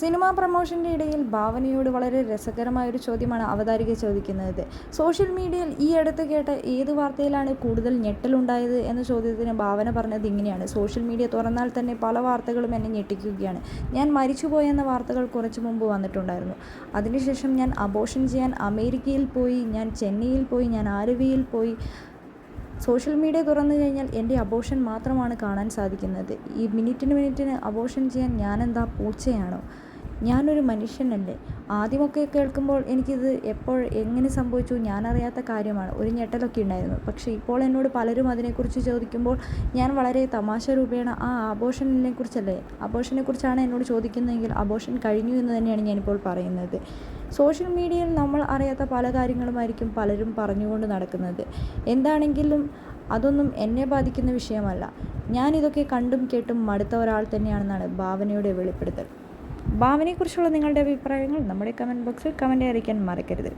Cinema പ്രമോഷന്റെ ഇടയിൽ ഭാവനയോട് വളരെ രസകരമായ ഒരു ചോദ്യമാണ് അവതാരിക ചോദിക്കുന്നത്. സോഷ്യൽ മീഡിയയിൽ ഈ അടുത്ത് കേട്ട ഏത് വാർത്തയിലാണ് കൂടുതൽ ഞെട്ടലുണ്ടായത് എന്ന ചോദ്യത്തിന് ഭാവന പറഞ്ഞത് ഇങ്ങനെയാണ്. സോഷ്യൽ മീഡിയ തുറന്നാൽ തന്നെ പല വാർത്തകളും എന്നെ ഞെട്ടിക്കുകയാണ്. ഞാൻ മരിച്ചുപോയെന്ന വാർത്തകൾ കുറച്ച് മുമ്പ് വന്നിട്ടുണ്ടായിരുന്നു. അതിനുശേഷം ഞാൻ അബോഷൻ ചെയ്യാൻ അമേരിക്കയിൽ പോയി ഞാൻ ചെന്നൈയിൽ പോയി ഞാൻ ആലുവയിൽ പോയി. സോഷ്യൽ മീഡിയ തുറന്നു കഴിഞ്ഞാൽ എന്റെ അബോഷൻ മാത്രമാണ് കാണാൻ സാധിക്കുന്നത്. ഈ മിനിറ്റിന് മിനിറ്റിന് അബോഷൻ ചെയ്യാൻ ഞാനെന്താ പൂച്ചയാണോ? ഞാനൊരു മനുഷ്യനല്ലേ? ആദ്യമൊക്കെ കേൾക്കുമ്പോൾ എനിക്കിത് എപ്പോൾ എങ്ങനെ സംഭവിച്ചു ഞാനറിയാത്ത കാര്യമാണ്. ഒരു ഞെട്ടലൊക്കെ ഉണ്ടായിരുന്നു. പക്ഷേ ഇപ്പോൾ എന്നോട് പലരും അതിനെക്കുറിച്ച് ചോദിക്കുമ്പോൾ ഞാൻ വളരെ തമാശ രൂപേണ ആ ആഘോഷനെ കുറിച്ചല്ലേ? അബോഷനെ കുറിച്ചാണ് എന്നോട് ചോദിക്കുന്നതെങ്കിൽ ആഘോഷൻ കഴിഞ്ഞു എന്ന് തന്നെയാണ് ഞാനിപ്പോൾ പറയുന്നത്. സോഷ്യൽ മീഡിയയിൽ നമ്മൾ അറിയാത്ത പല കാര്യങ്ങളുമായിരിക്കും പലരും പറഞ്ഞുകൊണ്ട് നടക്കുന്നത്. എന്താണെങ്കിലും അതൊന്നും എന്നെ ബാധിക്കുന്ന വിഷയമല്ല. ഞാനിതൊക്കെ കണ്ടും കേട്ടും മടുത്ത ഒരാൾ തന്നെയാണെന്നാണ് ഭാവനയുടെ വെളിപ്പെടുത്തൽ. ഭാവനയെക്കുറിച്ചുള്ള നിങ്ങളുടെ അഭിപ്രായങ്ങൾ നമ്മുടെ കമന്റ് ബോക്സിൽ കമന്റ് അറിയിക്കാൻ മറക്കരുത്.